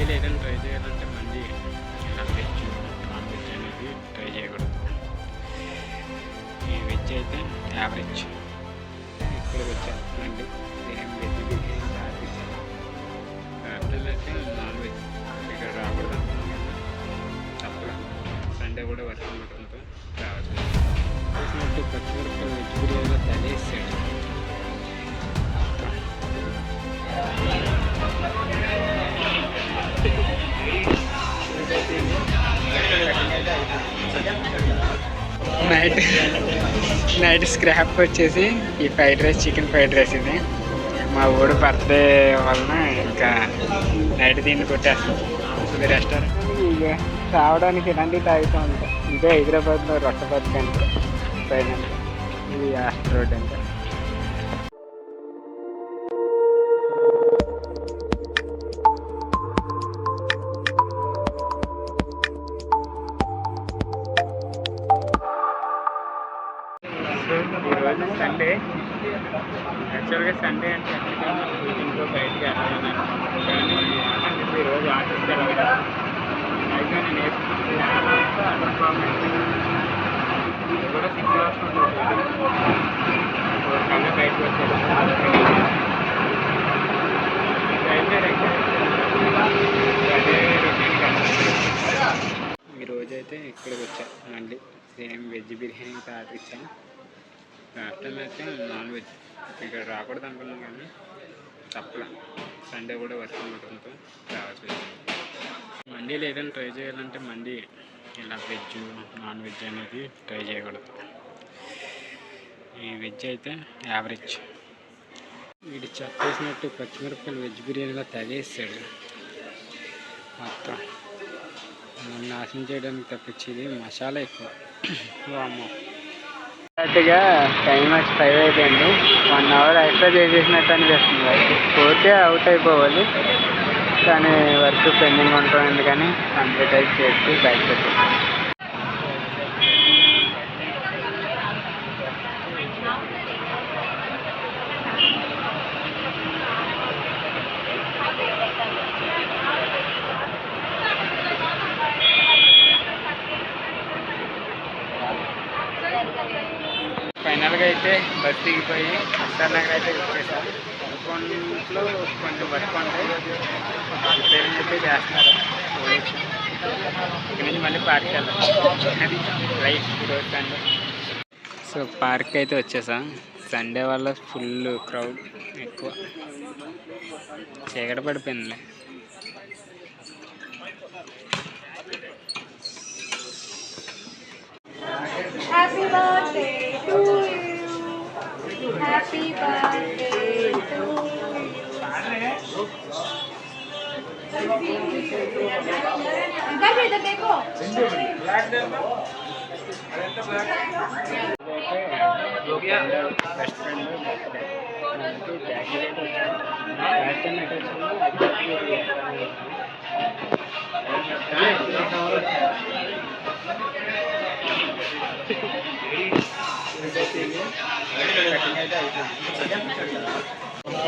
మండీలు ఏదైనా ట్రై చేయాలంటే మండీ ఇలా వెజ్ నాన్ వెజ్ అనేది ట్రై చేయకూడదు. ఈ వెజ్ అయితే యావరేజ్ ఇక్కడ వచ్చేస్తుందండి ఏం వెజ్ బిర్యానీ అయితే నాన్ వెజ్ ఇక్కడ రాకూడదు అనుకున్నాను తప్పగా సండే కూడా వర్షం ఉండటంతో రావచ్చు. చూసినట్టు పచ్చిమిరపకాయలు వెజ్ బిర్యానీలో నైట్ నైట్ స్క్రాప్ వచ్చేసి ఈ fried rice chicken fried rice ఇది. మా ఊడు బర్త్డే వలన ఇంకా నైట్ దీన్ని కొట్టేస్తాం. ఇది రెస్టారెంట్ ఇక రావడానికి ఇలాంటివి తాగుతూ ఉంటాం. ఇదే హైదరాబాద్లో రొట్టబద్దు అంటే పైన ఇది హాస్టల్ రోడ్ అంటే. సండే యాక్చువల్గా సండే అంటే ఎక్కడికైనా ఇంట్లో బయటికి వెళ్ళాలని కానీ అంటే ఈరోజు ఆఫీస్కి వెళ్ళాలి. అయితే నేను వేసుకుంటున్నాను కూడా సిక్స్ అవర్స్ ఉంటుంది. కన్నా బయటకు వచ్చేది అయితే అదే ఈరోజు అయితే ఇక్కడికి వచ్చాను మళ్ళీ. సేమ్ వెజ్ బిర్యానీ ఆర్డర్ ఇచ్చాను ఆఫ్టర్ అయితే నాన్ వెజ్ ఇక్కడ రాకూడదు అనుకున్నాం కానీ తప్పల. సండే కూడా వర్షం ఉండటంతో రావాల్సి వచ్చింది మండీలు ఏదైనా ట్రై చేయాలంటే మండీ. ఇలా వెజ్ నాన్ వెజ్ అనేది ట్రై చేయకూడదు. ఈ వెజ్ అయితే యావరేజ్. వీడు చెప్పేసినట్టు పచ్చిమిరపకాయలు వెజ్ బిర్యానీలో తగేసాడు మొత్తం. నాశనం చేయడానికి తప్పించేది మసాలా ఎక్కువ. అమ్మ కరెక్ట్గా టైం వచ్చి ఫైవ్ అయిపోయింది. వన్ అవర్ ఎక్స్ట్రా చేసేసినట్టు అనిపిస్తుంది. పోతే అవుట్ అయిపోవాలి. కానీ వర్క్ పెండింగ్ ఉంటుంది కానీ కంప్లీట్ అయితే చేసి బయట పెట్టేసాను ఫైనల్గా అయితే బస్ దిగిపోయి ఎస్ఆర్ నగర్ అయితే వచ్చేసాం. అకౌంట్లో కొంచెం వర్క్ ఉంటాయి రిపేరింగ్ చెప్పి చేస్తున్నారు. పోలీసు ఇక్కడ నుంచి మళ్ళీ పార్క్ వెళ్దాం. అది రైట్ ఈరోజు సండే సో పార్క్ అయితే వచ్చేసాం. సండే వల్ల ఫుల్ క్రౌడ్ ఎక్కువ. చీకట పడిపోయిందిలే. Happy birthday to you. देखो हो गया बेस्ट फ्रेंड में बेस्ट फ्रेंड में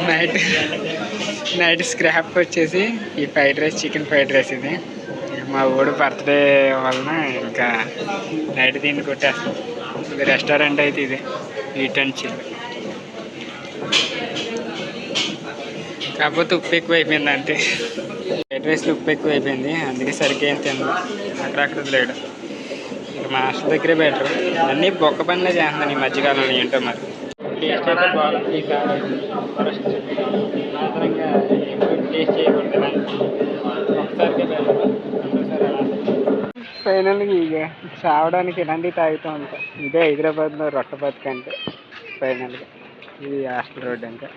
నైట్ నైట్ స్క్రాప్ వచ్చేసి ఈ fried rice chicken fried rice ఇది. మా ఊడు బర్త్డే వలన ఇంకా నైట్ దీన్ని కొట్టేస్తాం. ఇది రెస్టారెంట్ అయితే ఇది. ఈట్ అండ్ చిల్ కాకపోతే ఉప్పు ఎక్కువ అయిపోయింది అంతే ఫ్రైడ్ రైస్లో ఉప్పు ఎక్కువ అయిపోయింది అందుకే సరిగ్గా ఏం తిన్నాం. అక్కడక్కడ లేడు ఇక మా హాస్టల్ దగ్గరే బెటర్. అన్నీ బొక్క పనిలో చేస్తున్నాను ఈ మధ్యకాలంలో ఏంటో మరి. టేస్ట్ బాగుంది ఈసారి ఫస్ట్ మాత్రంగా ఎప్పుడు టేస్ట్ చేయకూడదు ఒకసారికి ఫైనల్గా ఇక చావడానికి ఇలాంటివి తాగుతూ ఉంటాం ఇదే హైదరాబాద్లో రొట్ట బతుకంటే ఫైనల్గా. ఇది హాస్టల్ రోడ్ అంటే